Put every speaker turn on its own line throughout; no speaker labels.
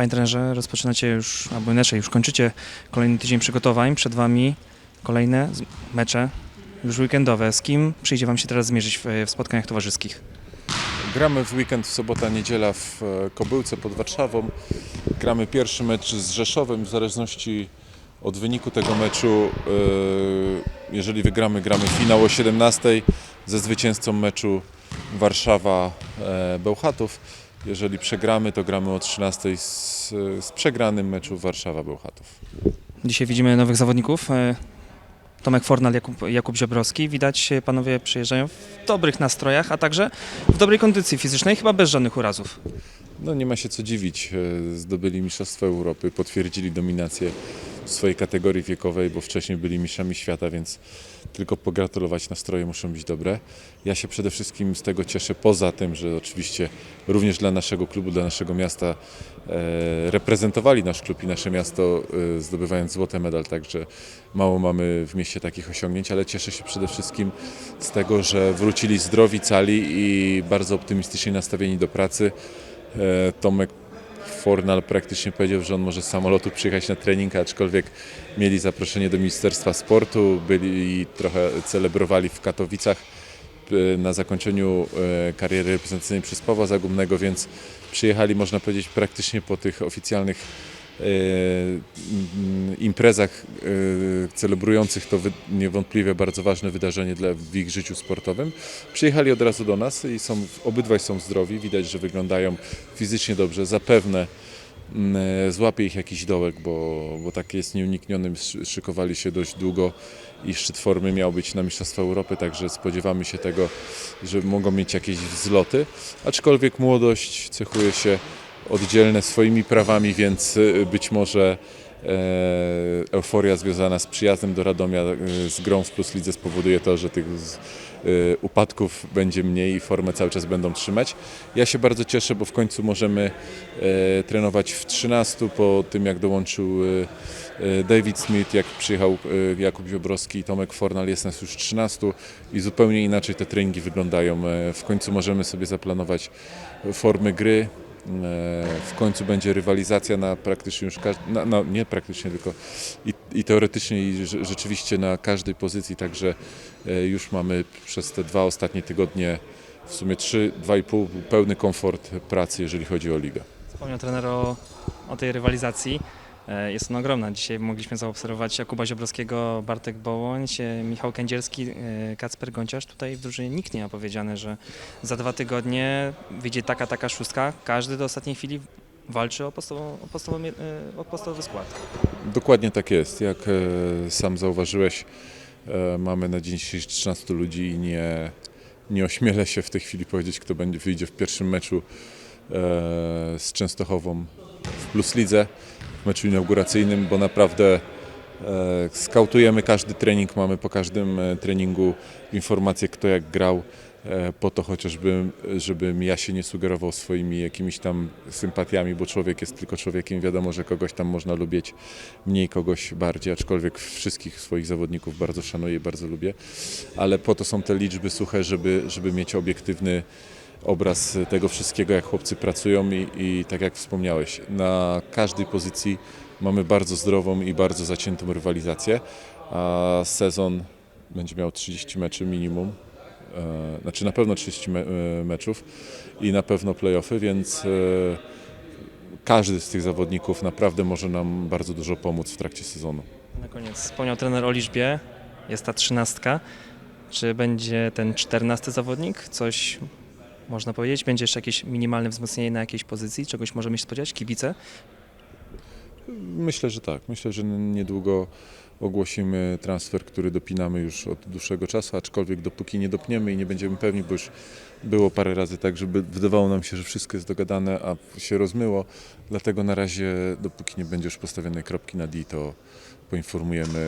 Panie trenerze, rozpoczynacie już, albo inaczej, już kończycie kolejny tydzień przygotowań. Przed Wami kolejne mecze, już weekendowe. Z kim przyjdzie Wam się teraz zmierzyć w, spotkaniach towarzyskich?
Gramy w weekend w sobota, niedziela w e, Kobyłce pod Warszawą. Gramy pierwszy mecz z Rzeszowem. W zależności od wyniku tego meczu, e, jeżeli wygramy, gramy finał o 17 ze zwycięzcą meczu Warszawa-Bełchatów. Jeżeli przegramy, to gramy o 13 z, z przegranym meczu Warszawa-Bełchatów.
Dzisiaj widzimy nowych zawodników. e, Tomek Fornal, Jakub, Jakub Ziobrowski. Widać, e, panowie przyjeżdżają w dobrych nastrojach, a także w dobrej kondycji fizycznej, chyba bez żadnych urazów.
No nie ma się co dziwić. E, Zdobyli Mistrzostwo Europy, potwierdzili dominację swojej kategorii wiekowej, bo wcześniej byli mistrzami świata, więc tylko pogratulować, nastroje muszą być dobre. Ja się przede wszystkim z tego cieszę, poza tym, że oczywiście również dla naszego klubu, dla naszego miasta e, reprezentowali nasz klub i nasze miasto e, zdobywając złoty medal, także mało mamy w mieście takich osiągnięć, ale cieszę się przede wszystkim z tego, że wrócili zdrowi, cali i bardzo optymistycznie nastawieni do pracy. E, Tomek Fornal praktycznie powiedział, że on może z samolotu przyjechać na trening, aczkolwiek mieli zaproszenie do Ministerstwa Sportu, byli trochę celebrowali w Katowicach e, na zakończeniu e, kariery reprezentacyjnej przez Pawła Zagumnego, więc przyjechali, można powiedzieć, praktycznie po tych oficjalnych imprezach e, celebrujących to niewątpliwie bardzo ważne wydarzenie dla, w ich życiu sportowym. Przyjechali od razu do nas i są, obydwaj są zdrowi, widać, że wyglądają fizycznie dobrze. Zapewne mm, złapie ich jakiś dołek, bo, bo tak jest nieuniknionym. Szy- Szykowali się dość długo i szczyt formy miał być na Mistrzostwa Europy, także spodziewamy się tego, że mogą mieć jakieś wzloty. Aczkolwiek młodość cechuje się oddzielne swoimi prawami, więc y, być może e, euforia związana z przyjazdem do Radomia, y, z grą w Plus Lidze spowoduje to, że tych y, upadków będzie mniej i formę cały czas będą trzymać. Ja się bardzo cieszę, bo w końcu możemy e, trenować w 13 po tym jak dołączył e, e, David Smith, jak przyjechał e, Jakub Ziobrowski i Tomek Fornal, jest nas już 13 i zupełnie inaczej te treningi wyglądają. E, W końcu możemy sobie zaplanować formy gry, E, W końcu będzie rywalizacja na praktycznie już każdej, na, na, nie praktycznie tylko i, i teoretycznie i rze- rzeczywiście na każdej pozycji, także e, już mamy przez te dwa ostatnie tygodnie w sumie trzy, dwa i pół pełny komfort pracy, jeżeli chodzi o ligę.
Wspomniał trener o, o tej rywalizacji. E, Jest ona ogromna. Dzisiaj mogliśmy zaobserwować Jakuba Ziobrowskiego, Bartek Bołoń, e, Michał Kędzierski, e, Kacper Gąciarz. Tutaj w drużynie nikt nie ma powiedziane, że za dwa tygodnie wyjdzie taka, taka szóstka. Każdy do ostatniej chwili walczy o podstawowy, o podstawowy, o podstawowy skład.
Dokładnie tak jest. Jak sam zauważyłeś, mamy na dzień dzisiejszy 13 ludzi i nie, nie ośmielę się w tej chwili powiedzieć, kto będzie, wyjdzie w pierwszym meczu z Częstochową w Plus Lidze, meczu inauguracyjnym, bo naprawdę e, skautujemy każdy trening, mamy po każdym e, treningu informacje, kto jak grał, e, po to chociażby, żebym ja się nie sugerował swoimi jakimiś tam sympatiami, bo człowiek jest tylko człowiekiem, wiadomo, że kogoś tam można lubić mniej, kogoś bardziej, aczkolwiek wszystkich swoich zawodników bardzo szanuję i bardzo lubię, ale po to są te liczby suche, żeby, żeby mieć obiektywny obraz tego wszystkiego, jak chłopcy pracują i, i tak jak wspomniałeś, na każdej pozycji mamy bardzo zdrową i bardzo zaciętą rywalizację, a sezon będzie miał 30 meczy minimum, e, znaczy na pewno 30 me, e, meczów i na pewno playoffy, więc e, każdy z tych zawodników naprawdę może nam bardzo dużo pomóc w trakcie sezonu.
Na koniec wspomniał trener o liczbie. Jest ta trzynastka. Czy będzie ten czternasty zawodnik? Coś można powiedzieć? Będzie jeszcze jakieś minimalne wzmocnienie na jakiejś pozycji? Czegoś możemy się spodziewać? Kibice?
Myślę, że tak. Myślę, że niedługo ogłosimy transfer, który dopinamy już od dłuższego czasu, aczkolwiek dopóki nie dopniemy i nie będziemy pewni, bo już było parę razy tak, żeby wydawało nam się, że wszystko jest dogadane, a się rozmyło. Dlatego na razie, dopóki nie będzie już postawionej kropki na D, to poinformujemy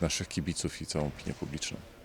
naszych kibiców i całą opinię publiczną.